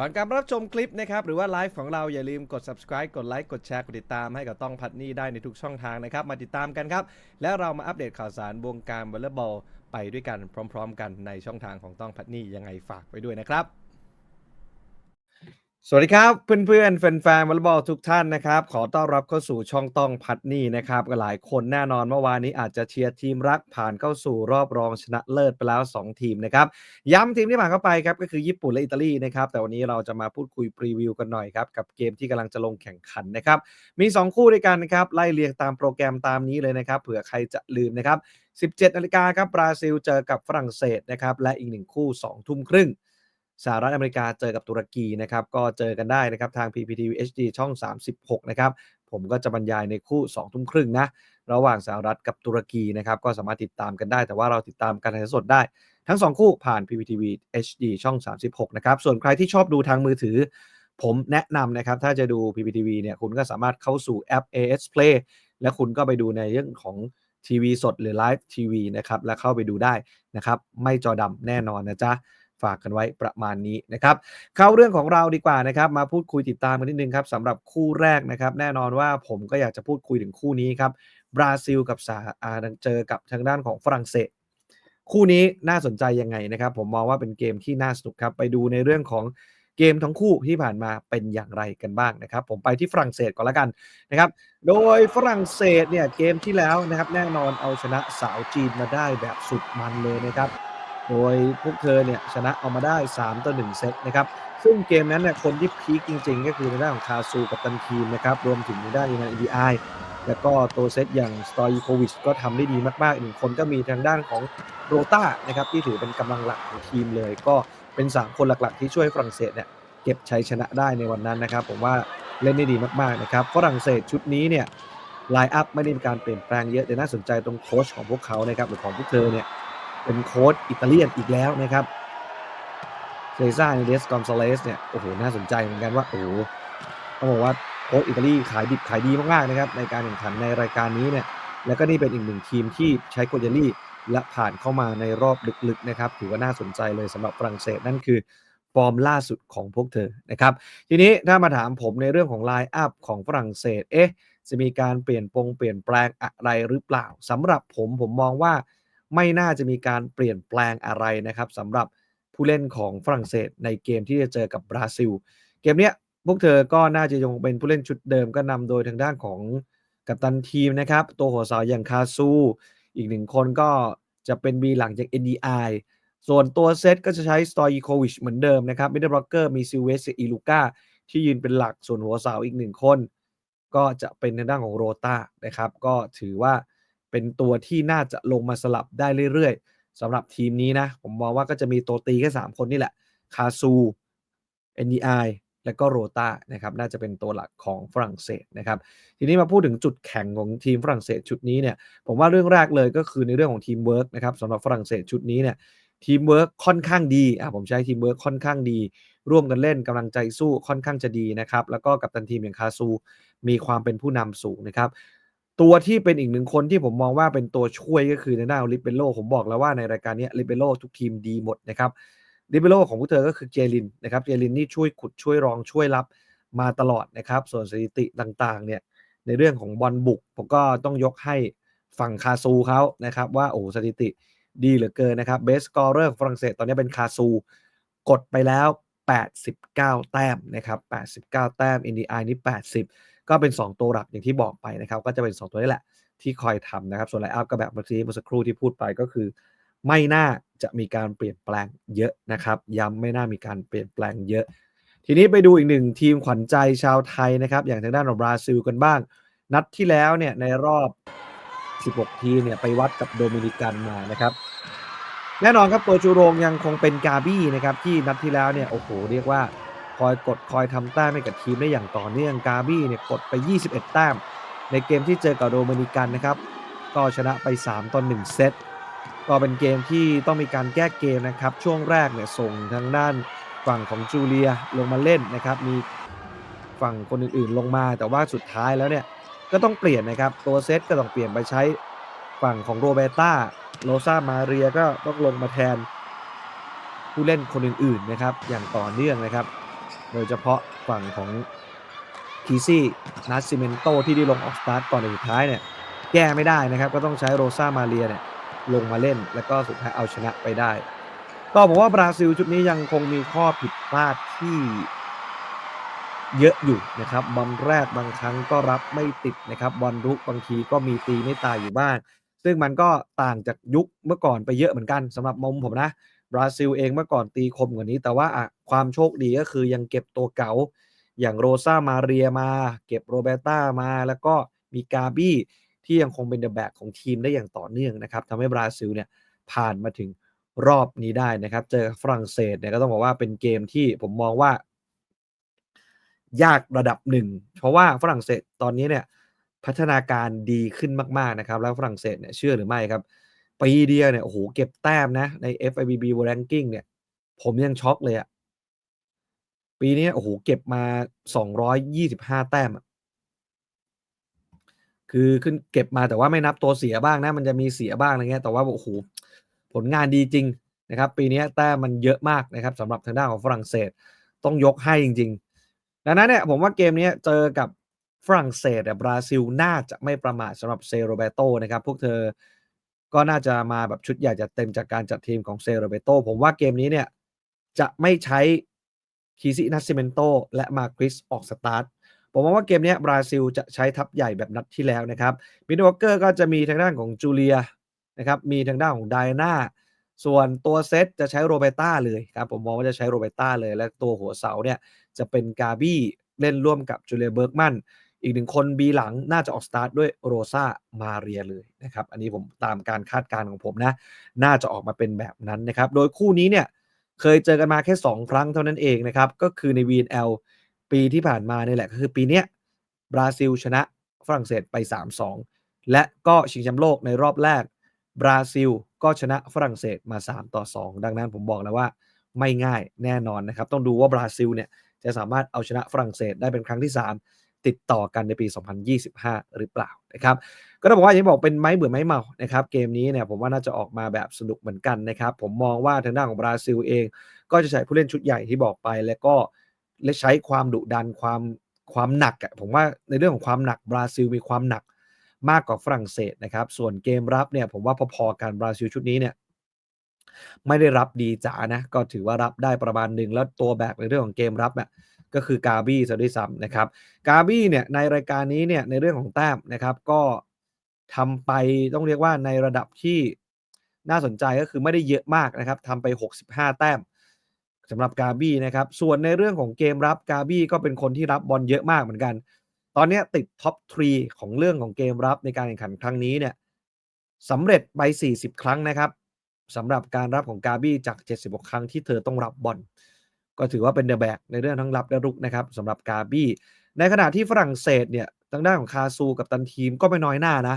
ก่อนการรับชมคลิปนะครับ หรือว่าไลฟ์ของเราอย่าลืมกด subscribe กดไลค์กดแชร์กดติดตามให้กับต้องพัดนี่ได้ในทุกช่องทางนะครับ มาติดตามกันครับ แล้วเรามาอัปเดตข่าวสารวงการวอลเลย์บอลไปด้วยกันพร้อม ๆ กันในช่องทางของต้องพัดนี่ยังไงฝากไว้ด้วยนะครับ สวัสดีครับเพื่อนๆแฟนๆวอลเลย์บอลทุกท่านนะครับ ขอต้อนรับเข้าสู่ช่องต้องพัดนี่นะครับหลายคนแน่นอนเมื่อวานนี้อาจจะเชียร์ทีมรักผ่านเข้าสู่รอบรองชนะเลิศไปแล้ว 2 ทีมนะครับ ย้ำทีมที่ผ่านเข้าไปครับก็คือญี่ปุ่นและอิตาลีนะครับแต่วันนี้เราจะมาพูดคุยพรีวิวกันหน่อยครับกับเกมที่กำลังจะลงแข่งขันนะครับมี 2 คู่ด้วยกันนะครับไล่เรียงตามโปรแกรมตามนี้เลยนะครับเผื่อใครจะลืมนะครับ 17นาฬิกาครับบราซิลเจอกับฝรั่งเศสนะครับและอีกหนึ่งคู่ 2 ทุ่มครึ่ง สหรัฐอเมริกาเจอกับตุรกีนะครับ ก็เจอกันได้นะครับทาง PPTV HD ช่อง 36 นะครับ ผมก็จะบรรยายในคู่ 2 ทุ่มครึ่งนะ ระหว่างสหรัฐกับตุรกีนะครับ ก็สามารถติดตามกันได้ แต่ว่าเราติดตามการถ่ายทอดสดได้ ทั้ง 2 คู่ผ่าน PPTV HD ช่อง 36 นะครับ ส่วนใครที่ชอบดูทางมือถือ ผมแนะนำนะครับ ถ้าจะดู PPTV เนี่ย คุณก็สามารถเข้าสู่แอป AS Play และคุณก็ไปดูในเรื่องของทีวีสดหรือไลฟ์ทีวีนะครับ และเข้าไปดูได้นะครับ ไม่จอดำแน่นอนนะจ๊ะ ฝากกันไว้ประมาณนี้นะครับ เข้าเรื่องของเราดีกว่านะครับมาพูดคุยติดตามกันนิดนึงครับสำหรับคู่แรกนะครับ แน่นอนว่าผมก็อยากจะพูดคุยถึงคู่นี้ครับบราซิลกับสหอาเจอกับทางด้านของฝรั่งเศส คู่นี้น่าสนใจยังไงนะครับ ผมมองว่าเป็นเกมที่น่าสนุกครับไปดูในเรื่องของเกมทั้งคู่ที่ผ่านมาเป็นอย่างไรกันบ้างนะครับ ผมไปที่ฝรั่งเศสก่อนละกันนะครับ โดยฝรั่งเศสเนี่ยเกมที่แล้วนะครับ แน่นอนเอาชนะสาวจีนมาได้แบบสุดมันเลยนะครับ โดยพวกเธอเนี่ยชนะเอามาได้ 3 ต่อ 1 เซตนะครับ ซึ่งเกมนั้นเนี่ยคนที่พีคจริง ๆ ก็คือในด้านของคาซูกับตันทีมนะครับ รวมถึงในด้านใน EDI แล้วก็ตัวเซตอย่างสตอยโควิชก็ทำได้ดีมากๆอีกหนึ่งคนก็มีทางด้านของโรต้านะครับที่ถือเป็นกำลังหลักของทีมเลย ก็เป็น 3 คนหลักๆ ที่ช่วยฝรั่งเศสเนี่ยเก็บชัยชนะได้ในวันนั้นนะครับ ผมว่าเล่นได้ดีมากๆนะครับฝรั่งเศสชุดนี้เนี่ยไลน์อัพไม่ได้มีการเปลี่ยนแปลงเยอะแต่น่าสนใจตรงโค้ชของพวกเขานะครับหรือของพวกเธอเนี่ย เป็นโค้ชอิตาเลียนอีกแล้วนะครับเซซ่าเนเดสกอนซาเลสเนี่ยโอ้โหน่าสนใจเหมือนกันว่าโอ้โหต้องบอกว่าโค้ชอิตาลีขายดิบขายดีมากๆนะครับในการแข่งขันในรายการนี้เนี่ยแล้วก็นี่เป็นอีกหนึ่งทีมที่ใช้โคเยลี่และผ่านเข้ามาในรอบลึกๆนะครับถือว่าน่าสนใจเลยสำหรับฝรั่งเศสนั่นคือฟอร์มล่าสุดของพวกเธอนะครับ ทีนี้ถ้ามาถามผมในเรื่องของไลน์อัพของฝรั่งเศสเอ๊ะจะมีการเปลี่ยนปงเปลี่ยนแปลงอะไรหรือเปล่าสำหรับผมผมมองว่า ไม่น่าจะมีการเปลี่ยนแปลงอะไรนะครับสำหรับผู้เล่นของฝรั่งเศสในเกมที่จะเจอกับบราซิล เกมเนี้ยพวกเธอก็น่าจะยังเป็นผู้เล่นชุดเดิมก็นำโดยทางด้านของกัปตันทีมนะครับ ตัวหัวเสาอย่างคาซู อีกหนึ่งคนก็จะเป็นบีหลังจาก NDI ส่วนตัวเซตก็จะใช้สตอยโควิชเหมือนเดิมนะครับมิดเดิลบล็อกเกอร์มีซิลเวสอีลูก้าที่ยืนเป็นหลักส่วนหัวเสาอีกหนึ่งคน ก็จะเป็นทางด้านของโรตานะครับ ก็ถือว่า เป็นตัวที่น่าจะลงมาสลับได้เรื่อยๆสำหรับทีมนี้นะ ผมมองว่าก็จะมีตัวตีแค่3คนนี่แหละ คาซู NDI และก็โรตานะครับ น่าจะเป็นตัวหลักของฝรั่งเศสนะครับ ทีนี้มาพูดถึงจุดแข็งของทีมฝรั่งเศสชุดนี้เนี่ย ผมว่าเรื่องแรกเลยก็คือในเรื่องของทีมเวิร์กนะครับสำหรับฝรั่งเศสชุดนี้เนี่ย ทีมเวิร์กค่อนข้างดี อะผมใช้ทีมเวิร์กค่อนข้างดี ร่วมกันเล่นกำลังใจสู้ค่อนข้างจะดีนะครับ แล้วก็กับตันทีมอย่างคาซู มีความเป็นผู้นำสูงนะครับ ตัวที่เป็นอีกหนึ่งคนที่ผมมองว่าเป็นตัวช่วยก็คือในหน้าลิเบโลผมบอกแล้วว่าในรายการนี้ลิเบโลทุกทีมดีหมดนะครับลิเบโลของพวกเธอก็คือเจลินนะครับ เจลินนี่ช่วยขุดช่วยรองช่วยรับมาตลอดนะครับ ส่วนสถิติต่างๆ เนี่ยในเรื่องของบอลบุก ผมก็ต้องยกให้ฝั่งคาซูเขานะครับ ว่าโอ้สถิติดีเหลือเกินนะครับเบสกอร์เรอร์ฝรั่งเศสตอนนี้เป็นคาซู กดไปแล้ว 89 แต้มนะครับ 89 แต้ม NDI นี่ 80 ก็เป็น 2 ตัวหลักอย่างที่บอกไปนะครับ ก็จะเป็น 2 ตัวนี้แหละที่คอยทำนะครับ ส่วนไลน์อัพก็แบบเมื่อกี้เมื่อสักครู่ที่พูดไปก็คือ ไม่น่าจะมีการเปลี่ยนแปลงเยอะนะครับ ย้ำไม่น่ามีการเปลี่ยนแปลงเยอะ ทีนี้ไปดูอีกหนึ่งทีมขวัญใจชาวไทยนะครับ อย่างทางด้านของบราซิลกันบ้าง นัดที่แล้วเนี่ยในรอบ 16 ทีเนี่ยไปวัดกับโดมินิกันมานะครับ แน่นอนครับตัวจูโรงยังคงเป็นกาบี้นะครับที่นัดที่แล้วเนี่ยโอ้โหเรียกว่า คอยกดคอยทำแต้มให้กับทีมได้อย่างต่อเนื่องกาบี้เนี่ยกดไป 21 แต้ม ในเกมที่เจอกับโดมินิกันนะครับ ก็ชนะไป 3ต่อ1เซตก็เป็นเกมที่ต้องมีการแก้เกมนะครับ ช่วงแรกเนี่ยส่งทางด้านฝั่งของจูเลียลงมาเล่นนะครับ มีฝั่งคนอื่นๆลงมา แต่ว่าสุดท้ายแล้วเนี่ยก็ต้องเปลี่ยนนะครับ ตัวเซตก็ต้องเปลี่ยนไปใช้ฝั่งของโรเบต้าโรซามาเรียก็ต้องลงมาแทนผู้เล่นคนอื่นๆนะครับ อย่างต่อเนื่องนะครับ โดยเฉพาะฝั่งของคีซี่นัสซิเมนโตที่ได้ลงออกสตาร์ทก่อนในสุดท้ายเนี่ยแก้ไม่ได้นะครับ ก็ต้องใช้โรซามาเรียเนี่ยลงมาเล่น แล้วก็สุดท้ายเอาชนะไปได้ ก็ผมว่าบราซิลชุดนี้ยังคงมีข้อผิดพลาดที่เยอะอยู่นะครับบอลแรกบางครั้งก็รับไม่ติดนะครับบอลรุกบางทีก็มีตีไม่ตายอยู่บ้าง ซึ่งมันก็ต่างจากยุคเมื่อก่อนไปเยอะเหมือนกันสำหรับมุมผมนะ บราซิลเองเมื่อก่อนตีคมกว่านี้ แต่ว่าความโชคดีก็คือยังเก็บตัวเก๋าอย่างโรซามาเรียมา เก็บโรเบต้ามา แล้วก็มีกาบี้ที่ยังคงเป็นเดอะแบ็กของทีมได้อย่างต่อเนื่องนะครับทำให้บราซิลเนี่ยผ่านมาถึงรอบนี้ได้นะครับ เจอฝรั่งเศสเนี่ยก็ต้องบอกว่าเป็นเกมที่ผมมองว่า ยากระดับหนึ่ง เพราะว่าฝรั่งเศสตอนนี้เนี่ยพัฒนาการดีขึ้นมากๆนะครับ แล้วฝรั่งเศสเนี่ยเชื่อหรือไม่ครับ ปีเดียวเนี่ยโอ้โหเก็บแต้มนะ ใน FIBB World Ranking เนี่ย ผมยังช็อกเลยอะปีนี้โอ้โหเก็บมา225แต้มอะคือขึ้นเก็บมาแต่ว่าไม่นับตัวเสียบ้างนะ มันจะมีเสียบ้างอะไรเงี้ยแต่ว่าโอ้โหผลงานดีจริงนะครับ ปีนี้แต้มมันเยอะมากนะครับสำหรับทางด้านของฝรั่งเศสต้องยกให้จริง ๆ ดังนั้นเนี่ยผมว่าเกมนี้เจอกับฝรั่งเศสแต่บราซิลน่าจะไม่ประมาทสำหรับเซโรเบโตนะครับ พวกเธอ ก็น่าจะมาแบบชุดใหญ่จะเต็มจากการจัดทีมของเซโรเบโตผมว่าเกมนี้เนี่ย จะไม่ใช้คีซินัสซิเมนโตและมาคริสออกสตาร์ทผมมองว่าเกมนี้บราซิลจะใช้ทัพใหญ่แบบนัดที่แล้วนะครับมิดวอเกอร์ก็จะมีทางด้านของจูเลียนะครับมีทางด้านของไดนาส่วนตัวเซตจะใช้โรเบต้าเลยครับผมมองว่าจะใช้โรเบต้าเลย และตัวหัวเสาเนี่ยจะเป็นกาบี้เล่นร่วมกับจูเลียเบิร์กมัน อีกหนึ่งคนบีหลังน่าจะออกสตาร์ทด้วยโรซามาเรียเลยนะครับ อันนี้ผมตามการคาดการณ์ของผมนะ น่าจะออกมาเป็นแบบนั้นนะครับ โดยคู่นี้เนี่ยเคยเจอกันมาแค่ 2 ครั้งเท่านั้นเองนะครับ ก็คือใน VNL ปีที่ผ่านมาเนี่ยแหละก็คือปีเนี้ยบราซิลชนะฝรั่งเศสไป 3-2 และก็ชิงแชมป์โลกในรอบแรก บราซิลก็ชนะฝรั่งเศสมา 3 ต่อ 2 ดังนั้นผมบอกแล้วว่าไม่ง่ายแน่นอนนะครับ ต้องดูว่าบราซิลเนี่ยจะสามารถเอาชนะฝรั่งเศสได้เป็นครั้งที่ 3 ติดต่อกันในปี 2025 หรือเปล่านะครับ ก็ต้องบอกว่าอย่างที่บอกเป็นไม้เบื่อไม้เมานะครับ เกมนี้เนี่ยผมว่าน่าจะออกมาแบบสนุกเหมือนกันนะครับ ผมมองว่าทางด้านของบราซิลเอง ก็จะใช้ผู้เล่นชุดใหญ่ที่บอกไป แล้วก็และใช้ความดุดันความความหนักอะผมว่าในเรื่องของความหนักบราซิลมีความหนักมากกว่าฝรั่งเศสนะครับ ส่วนเกมรับเนี่ยผมว่าพอๆกันบราซิลชุดนี้เนี่ยไม่ได้รับดีจ๋านะ ก็ถือว่ารับได้ประมาณหนึ่งแล้วตัวแบกในเรื่องของเกมรับเนี่ย ก็คือกาบี้ซะด้วยซ้ำนะครับกาบี้เนี่ยในรายการนี้เนี่ยในเรื่องของแต้มนะครับก็ทำไปต้องเรียกว่าในระดับที่น่าสนใจก็คือไม่ได้เยอะมากนะครับทำไป 65 แต้มสำหรับกาบี้นะครับส่วนในเรื่องของเกมรับกาบี้ก็เป็นคนที่รับบอลเยอะมากเหมือนกัน ตอนนี้ติดท็อปทรีของเรื่องของเกมรับในการแข่งขันครั้งนี้เนี่ยสำเร็จไป 40 ครั้งนะครับสำหรับการรับของกาบี้จาก 76 ครั้งที่เธอต้องรับบอล ก็ถือว่าเป็นเดอะแบกในเรื่องทั้งรับและรุกนะครับสำหรับกาบี้ในขณะที่ฝรั่งเศสเนี่ยทางด้านของคาซูกับตันทีมก็ไม่น้อยหน้านะ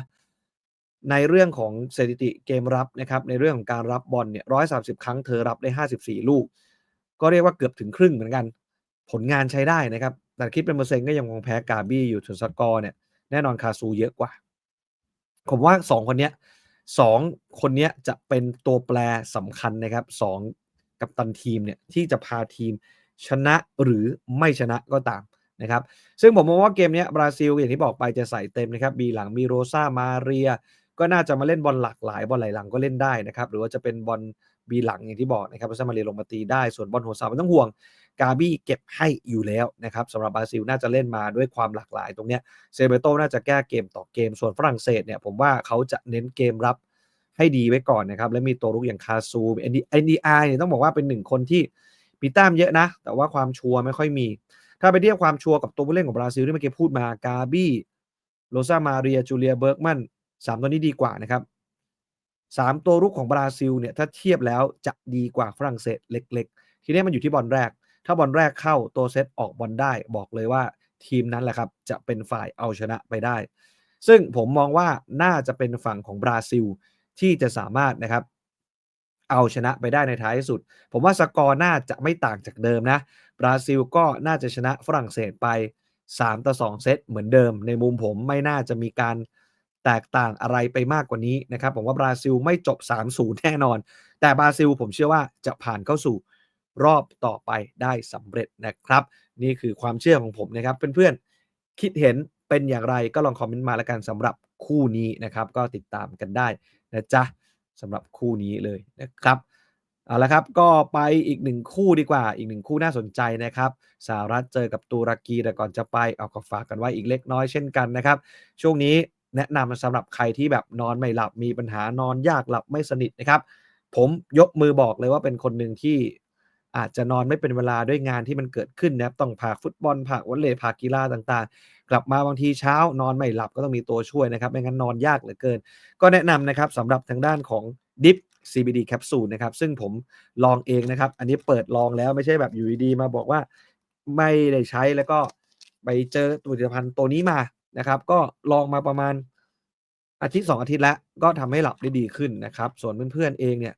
ในเรื่องของสถิติเกมรับนะครับในเรื่องของการรับบอลเนี่ยร้อยสาครั้งเธอรับได้ 54 ลูก ก็เรียกว่าเกือบถึงครึ่งเหมือนกัน ผลงานใช้ได้นะครับแต่คิดเป็นเปอร์เซ็นต์ก็ยังคงแพ้กาบี้อยู่ถึงสกอร์เนี่ยแน่นอนคาซูเยอะกว่า ผมว่า 2 คนเนี้ยสองคนเนี้ยจะเป็นตัวแปรสำคัญนะครับสอง กับตันทีมเนี่ยที่จะพาทีมชนะหรือไม่ชนะก็ตามนะครับซึ่งผมมองว่าเกมนี้บราซิลอย่างที่บอกไปจะใส่เต็มนะครับบีหลังมีโรซามาเรีย ก็น่าจะมาเล่นบอลหลากหลายบอลไหลหลังก็เล่นได้นะครับหรือว่าจะเป็นบอลบีหลังอย่างที่บอกนะครับโรซามาเรียลงมาตีได้ส่วนบอลหัวเสาไม่ต้องห่วงกาบี้เก็บให้อยู่แล้วนะครับสำหรับบราซิลน่าจะเล่นมาด้วยความหลากหลายตรงเนี้ยเซเบโตน่าจะแก้เกมต่อเกมส่วนฝรั่งเศสเนี่ยผมว่าเขาจะเน้นเกมรับ ให้ดีไว้ก่อนนะครับ และมีตัวรุกอย่างคาซูเอ็นดีเอ็นดีไอเนี่ยต้องบอกว่าเป็นหนึ่งคนที่มีแต้มเยอะนะ แต่ว่าความชัวร์ไม่ค่อยมี ถ้าไปเทียบความชัวร์กับตัวผู้เล่นของบราซิลที่เมื่อกี้พูดมากาบี้โรซามาเรียจูเลียเบิร์กมันสามตัวนี้ดีกว่านะครับสามตัวรุกของบราซิลเนี่ยถ้าเทียบแล้วจะดีกว่าฝรั่งเศสเล็ก ๆ ทีนี้มันอยู่ที่บอลแรก ถ้าบอลแรกเข้าตัวเซตออกบอลได้บอกเลยว่าทีมนั้นแหละครับจะเป็นฝ่ายเอาชนะไปได้ ซึ่งผมมองว่าน่าจะเป็นฝั่งของบราซิล ที่จะสามารถนะครับเอาชนะไปได้ในท้ายสุด ผมว่าสกอร์น่าจะไม่ต่างจากเดิมนะ บราซิลก็น่าจะชนะฝรั่งเศสไป 3 ต่อ 2 เซตเหมือนเดิม ในมุมผมไม่น่าจะมีการแตกต่างอะไรไปมากกว่านี้นะครับ ผมว่าบราซิลไม่จบ 3-0 แน่นอน แต่บราซิลผมเชื่อว่าจะผ่านเข้าสู่รอบต่อไปได้สำเร็จนะครับ นี่คือความเชื่อของผมนะครับ เพื่อนๆ คิดเห็นเป็นอย่างไรก็ลองคอมเมนต์มาแล้วกันสำหรับ คู่นี้นะครับ ก็ติดตามกันได้นะจ๊ะสำหรับคู่นี้เลยนะครับเอาละครับก็ไปอีกหนึ่งคู่ดีกว่า อีกหนึ่งคู่น่าสนใจนะครับสหรัฐเจอกับตุรกีแต่ก่อนจะไปเอาก็ฝากกันไว้อีกเล็กน้อยเช่นกันนะครับ ช่วงนี้แนะนำสำหรับใครที่แบบนอนไม่หลับมีปัญหานอนยากหลับไม่สนิทนะครับ ผมยกมือบอกเลยว่าเป็นคนหนึ่งที่ อาจจะนอนไม่เป็นเวลาด้วยงานที่มันเกิดขึ้นนะครับต้องผ่าฟุตบอลผ่าวอลเลย์ผ่ากีฬาต่างๆ กลับมาบางทีเช้านอนไม่หลับก็ต้องมีตัวช่วยนะครับไม่งั้นนอนยากเหลือเกิน ก็แนะนำนะครับสำหรับทางด้านของ Dip CBD แคปซูลนะครับซึ่งผมลองเองนะครับ อันนี้เปิดลองแล้วไม่ใช่แบบอยู่ดีๆมาบอกว่าไม่ได้ใช้แล้วก็ไปเจอผลิตภัณฑ์ตัวนี้มานะครับ ก็ลองมาประมาณอาทิตย์สองอาทิตย์แล้วก็ทำให้หลับได้ดีขึ้นนะครับ ส่วนเพื่อนๆเองเนี่ย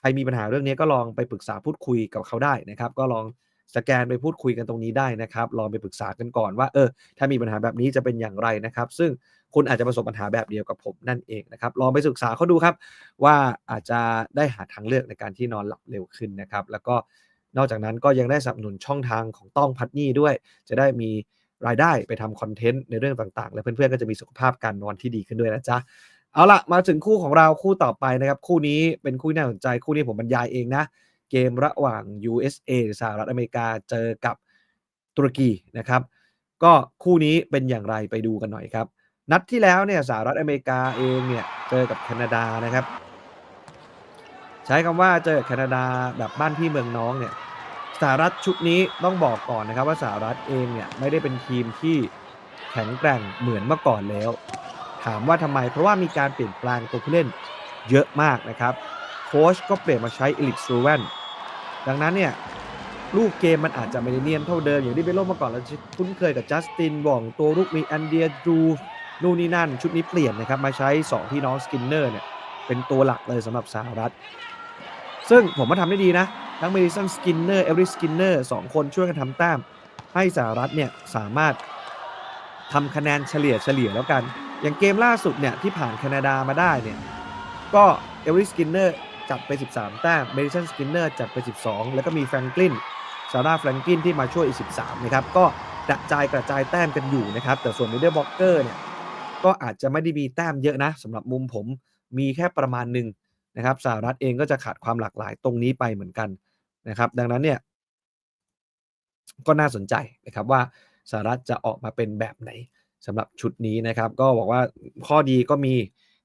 ใครมีปัญหาเรื่องนี้ก็ลองไปปรึกษาพูดคุยกับเขาได้นะครับ ก็ลองสแกนไปพูดคุยกันตรงนี้ได้นะครับ ลองไปปรึกษากันก่อนว่าเออถ้ามีปัญหาแบบนี้จะเป็นอย่างไรนะครับ ซึ่งคุณอาจจะประสบปัญหาแบบเดียวกับผมนั่นเองนะครับ ลองไปศึกษาเขาดูครับ ว่าอาจจะได้หาทางเลือกในการที่นอนหลับเร็วขึ้นนะครับ แล้วก็นอกจากนั้นก็ยังได้สนับสนุนช่องทางของต้องพัดนี่ด้วย จะได้มีรายได้ไปทำคอนเทนต์ในเรื่องต่างๆ และเพื่อนๆก็จะมีสุขภาพการนอนที่ดีขึ้นด้วยนะจ๊ะ เอาละมาถึงคู่ของเราคู่ต่อไปนะครับ คู่นี้เป็นคู่น่าสนใจคู่นี้ผมบรรยายเองนะ เกมระหว่าง USA สหรัฐอเมริกาเจอกับตุรกีนะครับ ก็คู่นี้เป็นอย่างไรไปดูกันหน่อยครับ นัดที่แล้วเนี่ยสหรัฐอเมริกาเองเนี่ยเจอกับแคนาดานะครับ ใช้คำว่าเจอกับแคนาดาแบบบ้านพี่เมืองน้องเนี่ยสหรัฐชุดนี้ต้องบอกก่อนนะครับว่าสหรัฐเองเนี่ยไม่ได้เป็นทีมที่แข็งแกร่งเหมือนเมื่อก่อนแล้ว ถามว่าทำไม เพราะว่ามีการเปลี่ยนแปลงตัวผู้เล่นเยอะมากนะครับ โค้ชก็เปลี่ยนมาใช้อิลิกซูเวนดังนั้นเนี่ยลูกเกมมันอาจจะไม่ได้เนียนเท่าเดิม อย่างที่เบโลมาก่อนเราคุ้นเคยกับจัสตินบ่องตัวลูกมีอันเดียดูนู่นนี่นั่น ชุดนี้เปลี่ยนนะครับ มาใช้ 2 พี่น้องสกินเนอร์เนี่ยเป็นตัวหลักเลยสำหรับสหรัฐ ซึ่งผมว่าทำได้ดีนะ ทั้งเมดิสันสกินเนอร์เอริสกินเนอร์สองคนช่วยกันทำแต้ม ให้สหรัฐเนี่ยสามารถทำคะแนนเฉลี่ยเฉลี่ยแล้วกัน อย่างเกมล่าสุดเนี่ยที่ผ่านแคนาดามาได้เนี่ยก็เอริสกินเนอร์จัดไป 13 แต้มเมดิสันสกินเนอร์จัดไป 12 แล้วก็มีแฟรงกลินซาร่าแฟรงกลินที่มาช่วยอีก 13 นะครับ ก็กระจายกระจายแต้มกันอยู่นะครับ แต่ส่วนมิดเดิลบล็อกเกอร์เนี่ยก็อาจจะไม่ได้มีแต้มเยอะนะสำหรับมุมผมมีแค่ประมาณหนึ่งนะครับสหรัฐเองก็จะขาดความหลากหลายตรงนี้ไปเหมือนกันนะครับ ดังนั้นเนี่ยก็น่าสนใจนะครับว่าสหรัฐจะออกมาเป็นแบบไหน สำหรับชุดนี้นะครับ ก็บอกว่าข้อดีก็มี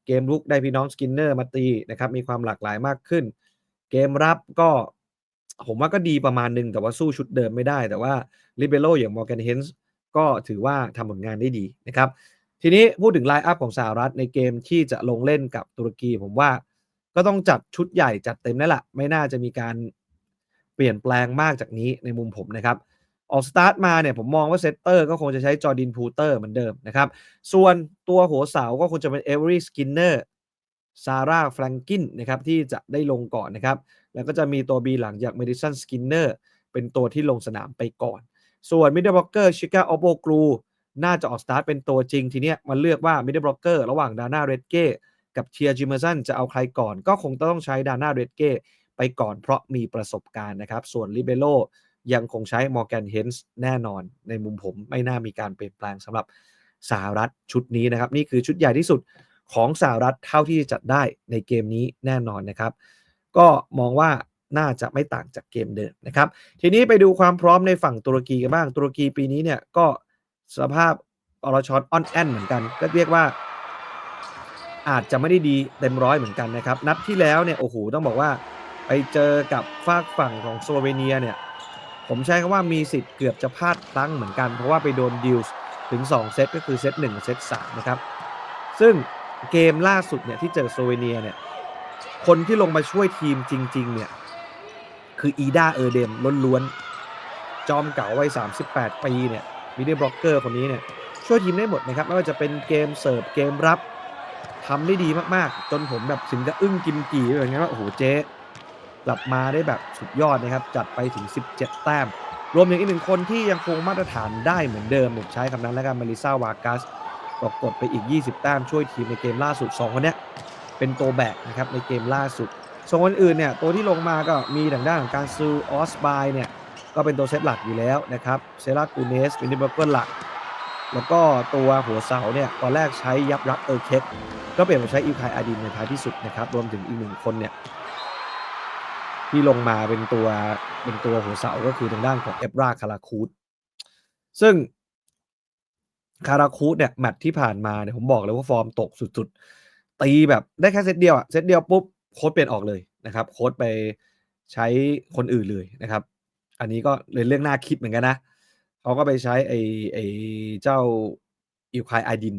เกมลุกได้พี่น้องสกินเนอร์มาตีนะครับ มีความหลากหลายมากขึ้น เกมรับก็ ผมว่าก็ดีประมาณหนึง แต่ว่าสู้ชุดเดิมไม่ได้ แต่ว่าลิเบโรอย่างมอร์แกนเฮนส์ก็ถือว่าทำผลงานได้ดีนะครับ ทีนี้พูดถึงไลน์อัพของสหรัฐในเกมที่จะลงเล่นกับตุรกีผมว่าก็ต้องจัดชุดใหญ่จัดเต็มแล้วล่ะ ไม่น่าจะมีการเปลี่ยนแปลงมากจากนี้ในมุมผมนะครับ ออกสตาร์ทมาเนี่ยผมมองว่าเซตเตอร์ก็คงจะใช้จอร์ดินพูเตอร์เหมือนเดิมนะครับ ส่วนตัวหัวเสาก็คงจะเป็นเอเวอรี่สกินเนอร์ซาร่าแฟรงกินนะครับที่จะได้ลงก่อนนะครับ แล้วก็จะมีตัว B หลังจากเมดิสันสกินเนอร์เป็นตัวที่ลงสนามไปก่อน ส่วนมิดเดิลบล็อกเกอร์ชิก้าออโบกรูน่าจะออกสตาร์ทเป็นตัวจริงทีเนี้ยมันเลือกว่ามิดเดิลบล็อกเกอร์ระหว่างดาน่าเรดเก้กับเทียจิมเมอร์สันจะเอาใครก่อน ก็คงต้องใช้ดาน่าเรดเก้ไปก่อนเพราะมีประสบการณ์นะครับ ส่วนลิเบโร ยังคงใช้มอร์แกนเฮนส์แน่นอน ในมุมผมไม่น่ามีการเปลี่ยนแปลงสำหรับสหรัฐชุดนี้นะครับ นี่คือชุดใหญ่ที่สุดของสหรัฐเท่าที่จะจัดได้ในเกมนี้แน่นอนนะครับ ก็มองว่าน่าจะไม่ต่างจากเกมเดิมนะครับ ทีนี้ไปดูความพร้อมในฝั่งตุรกีกันบ้าง ตุรกีปีนี้เนี่ยก็สภาพอรชอตออนแอนเหมือนกัน ก็เรียกว่า อาจจะไม่ได้ดีเต็มร้อยเหมือนกันนะครับ นัดที่แล้วเนี่ยโอ้โหต้องบอกว่า ไปเจอกับฝากฝั่งของโซโลเวเนียเนี่ย ผมใช้คำว่ามีสิทธิ์เกือบจะพลาดพลั้งเหมือนกัน เพราะว่าไปโดนดิวส์ถึง 2 เซตก็คือเซต1กับเซต3นะครับ ซึ่งเกมล่าสุดเนี่ยที่เจอโซโลเวเนียเนี่ยคนที่ลงมาช่วยทีมจริง ๆ เนี่ย คืออีดาเออร์เดมล้วนๆ จอมเก่าวัย 38 ปีเนี่ยมิดเดิลบล็อกเกอร์คนนี้เนี่ย ช่วยทีมได้หมดนะครับ ไม่ว่าจะเป็นเกมเสิร์ฟเกมรับทำได้ดีมากๆ จนผมแบบถึงจะอึ้งกิมกี่แบบนี้ว่าโอ้โหเจ๊ กลับมาได้แบบสุดยอดนะครับ จัดไปถึง 17 แต้ม รวมถึงอีกหนึ่งคนที่ยังคงมาตรฐานได้เหมือนเดิมผมใช้คำนั้นแล้วกันมาริซาวากัสก็กดไปอีก 20 แต้มช่วยทีมในเกมล่าสุด 2 คนนี้เป็นตัวแบกนะครับในเกมล่าสุดส่วนคนอื่นเนี่ยตัวที่ลงมาก็มีทางด้านของการซูออสบายเนี่ยก็เป็นตัวเซตหลักอยู่แล้วนะครับเซรากูเนสเป็นดิบเบิลหลัก แล้วก็ตัวหัวเสาเนี่ยตอนแรกใช้ยับรักเออร์เค็กก็เปลี่ยนมาใช้อิวคายอาดินในท้ายที่สุดนะครับรวมถึงอีกหนึ่งคนเนี่ย ที่ลงมาเป็นตัวเป็นตัวหัวเสาก็คือทางด้านของเอฟราคาราคูดซึ่งคาราคูดเนี่ยแมตช์ที่ผ่านมาเนี่ยผมบอกเลยว่าฟอร์มตกสุดๆ ตีแบบได้แค่เซตเดียวอะเซตเดียวปุ๊บโค้ดเปลี่ยนออกเลยนะครับ โค้ดไปใช้คนอื่นเลยนะครับ อันนี้ก็เลยเรื่องน่าคิดเหมือนกันนะเขาก็ไปใช้ไอ้ไอ้เจ้าอิวคายไอดิน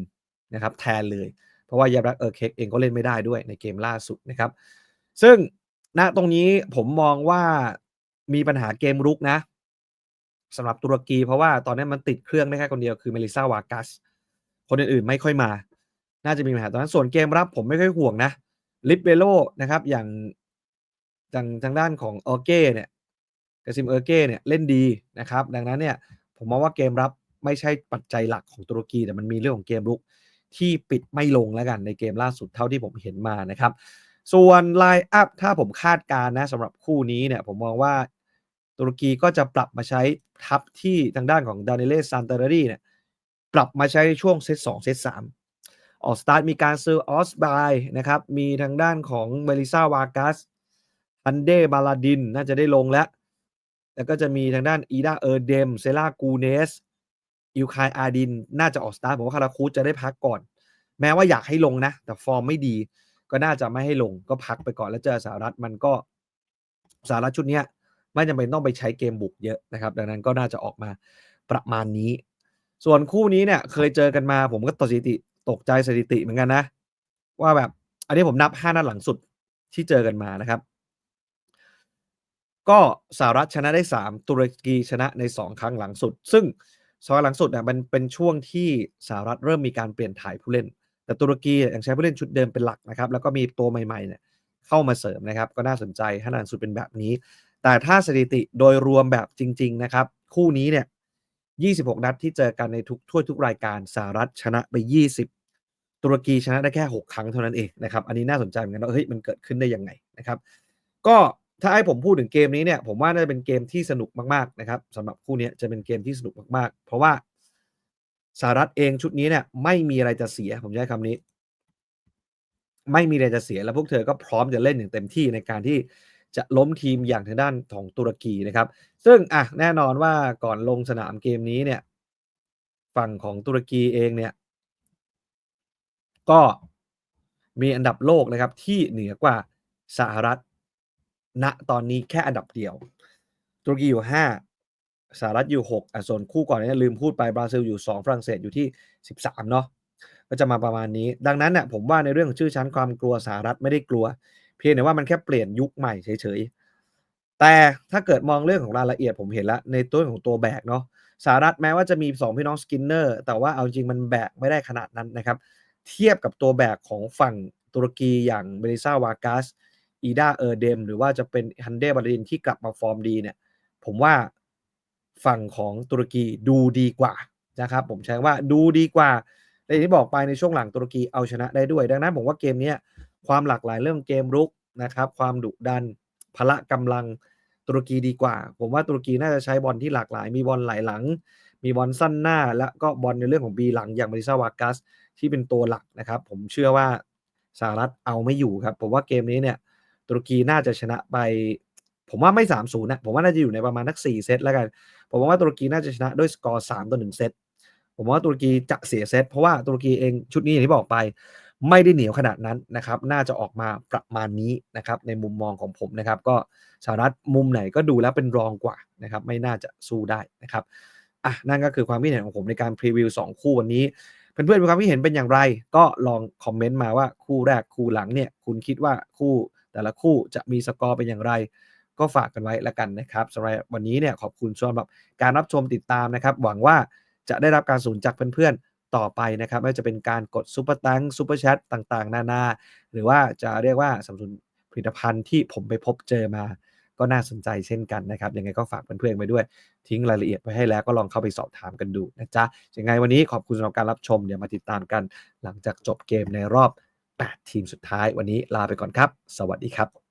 นะครับ แทนเลย เพราะว่ายาบรักเออร์เคกเองก็เล่นไม่ได้ด้วยในเกมล่าสุดนะครับ ซึ่ง ณตรงนี้ผมมองว่ามีปัญหาเกมรุกนะสำหรับตุรกี เพราะว่าตอนนี้มันติดเครื่องได้แค่คนเดียวคือเมลิซาวากัส คนอื่นๆไม่ค่อยมา น่าจะมีปัญหาตอนนั้นส่วนเกมรับผมไม่ค่อยห่วงนะลิปเบโลนะครับ อย่างทางทางด้านของเออร์เก้เนี่ยกาซิมเออร์เก้เนี่ยเล่นดีนะครับ ดังนั้นเนี่ยผมมองว่าเกมรับไม่ใช่ปัจจัยหลักของตุรกี แต่มันมีเรื่องของเกมรุกที่ปิดไม่ลงแล้วกันในเกมล่าสุดเท่าที่ผมเห็นมานะครับ ส่วนไลน์อัพถ้าผมคาดการณ์นะสำหรับคู่นี้เนี่ยผมมองว่าตุรกีก็จะปรับมาใช้ทับที่ทางด้านของดานิเลสซานเตอร์รีเนี่ยปรับมาใช้ในช่วงเซตสองเซตสามออกสตาร์ทมีการซื้อออสบายนะครับ มีทางด้านของเมลิซาวากัสอันเดบาลาดินน่าจะได้ลงแล้ว แล้วก็จะมีทางด้านอีดาเออร์เดมเซล่ากูเนสอิวคายอาดิน น่าจะออกสตาร์ทผมว่าคาราคูจะได้พักก่อน แม้ว่าอยากให้ลงนะ แต่ฟอร์มไม่ดี ก็น่าจะไม่ให้ลงก็พักไปก่อนแล้วเจอสหรัฐมันก็สหรัฐชุดนี้ไม่จำเป็นต้องไปใช้เกมบุกเยอะนะครับ ดังนั้นก็น่าจะออกมาประมาณนี้ ส่วนคู่นี้เนี่ยเคยเจอกันมาผมก็ตกสถิติตกใจสถิติเหมือนกันนะ ว่าแบบอันนี้ผมนับห้านัดหลังสุดที่เจอกันมานะครับ ก็สหรัฐชนะได้ 3 ตุรกีชนะใน 2 ครั้งหลังสุด ซึ่งสองหลังสุดเนี่ยมันเป็นช่วงที่สหรัฐเริ่มมีการเปลี่ยนถ่ายผู้เล่น แต่ตุรกียังใช้ผู้เล่นชุดเดิมเป็นหลักนะครับ แล้วก็มีตัวใหม่ๆเนี่ยเข้ามาเสริมนะครับ ก็น่าสนใจห้านัดสุดเป็นแบบนี้ แต่ถ้าสถิติโดยรวมแบบจริง ๆ นะครับ คู่นี้เนี่ย 26 นัดที่เจอกันในทุกทั่วทุกรายการสหรัฐชนะไป 20 ตุรกีชนะได้แค่ 6 ครั้งเท่านั้นเองนะครับ อันนี้น่าสนใจเหมือนกันว่าเฮ้ยมันเกิดขึ้นได้ยังไงนะครับ ก็ถ้าให้ผมพูดถึงเกมนี้เนี่ย ผมว่าน่าจะเป็นเกมที่สนุกมากๆนะครับสำหรับคู่นี้จะเป็นเกมที่สนุกมากๆ เพราะว่า สหรัฐเองชุดนี้เนี่ยไม่มีอะไรจะเสียผมใช้คำนี้ ไม่มีอะไรจะเสียแล้วพวกเธอก็พร้อมจะเล่นอย่างเต็มที่ในการที่จะล้มทีมอย่างทางด้านของตุรกีนะครับ ซึ่งอะแน่นอนว่าก่อนลงสนามเกมนี้เนี่ย ฝั่งของตุรกีเองเนี่ย ก็มีอันดับโลกนะครับ ที่เหนือกว่าสหรัฐณตอนนี้แค่อันดับเดียว ตุรกีอยู่ 5 สหรัฐอยู่ 6อะส่วนคู่ก่อนนี้ลืมพูดไปบราซิลอยู่ 2 ฝรั่งเศสอยู่ที่ 13 เนาะก็จะมาประมาณนี้ ดังนั้นเนี่ยผมว่าในเรื่องของชื่อชั้นความกลัวสหรัฐไม่ได้กลัว เพียงแต่ว่ามันแค่เปลี่ยนยุคใหม่เฉยๆ แต่ถ้าเกิดมองเรื่องของรายละเอียดผมเห็นแล้วในตัวของตัวแบกเนาะสหรัฐแม้ว่าจะมี 2 พี่น้องสกินเนอร์แต่ว่าเอาจริงมันแบกไม่ได้ขนาดนั้นนะครับ เทียบกับตัวแบกของฝั่งตุรกีอย่างเบริซาวากัสอีดาเออร์เดม หรือว่าจะเป็นฮันเดบารินที่กลับมาฟอร์มดีเนี่ยผมว่า ฝั่งของตุรกีดูดีกว่านะครับผมใช้ว่าดูดีกว่าในที่บอกไปในช่วงหลังตุรกีเอาชนะได้ด้วย ดังนั้นผมว่าเกมนี้ความหลากหลายเรื่องเกมรุกนะครับ ความดุดันพละกำลังตุรกีดีกว่า ผมว่าตุรกีน่าจะใช้บอลที่หลากหลาย มีบอลไหลหลัง มีบอลสั้นหน้า และก็บอลในเรื่องของบีหลังอย่างมาริซาวากัสที่เป็นตัวหลักนะครับ ผมเชื่อว่าสหรัฐเอาไม่อยู่ครับ ผมว่าเกมนี้เนี่ยตุรกีน่าจะชนะไป ผมว่าไม่สามศูนย์นะผมว่าน่าจะอยู่ในประมาณนักสี่เซตแล้วกันผมว่าตุรกีน่าจะชนะด้วยสกอร์สามต่อหนึ่งเซตผมว่าตุรกีจะเสียเซตเพราะว่าตุรกีเองชุดนี้อย่างที่บอกไป ไม่ได้เหนียวขนาดนั้นนะครับ น่าจะออกมาประมาณนี้นะครับ ในมุมมองของผมนะครับ ก็สหรัฐมุมไหนก็ดูแล้วเป็นรองกว่านะครับ ไม่น่าจะสู้ได้นะครับอะนั่นก็คือความคิดเห็นของผมในการพรีวิว2คู่วันนี้เพื่อนๆมีความคิดเห็นเป็นอย่างไร ก็ลองคอมเมนต์มาว่าคู่แรกคู่หลังเนี่ย คุณคิดว่าคู่แต่ละคู่จะมีสกอร์เป็นอย่างไร ก็ฝากกันไว้ล้วกันนะครับสำหรับวันนี้เนี่ยขอบคุณสำหรับการรับชมติดตามนะครับหวังว่าจะได้รับการสนจากเพื่อนๆต่อไปนะครับไม่ว่าจะเป็นการกดซูเปอร์ตังซูเปอร์แชทต่างๆ นานา หรือว่าจะเรียกว่าสนับสนุนผลิตภัณฑ์ที่ผมไปพบเจอมา ก็น่าสนใจเช่นกันนะครับยังไงก็ฝากเพื่อนๆไปด้วย ทิ้งรายละเอียดไว้ให้แล้วก็ลองเข้าไปสอบถามกันดูนะจ๊ะยังไงวันนี้ขอบคุณสำหรับการรับชมเดี๋ยวมาติดตามกัน หลังจากจบเกมในรอบ 8 ทีมสุดท้ายวันนี้ลาไปก่อนครับ สวัสดีครับ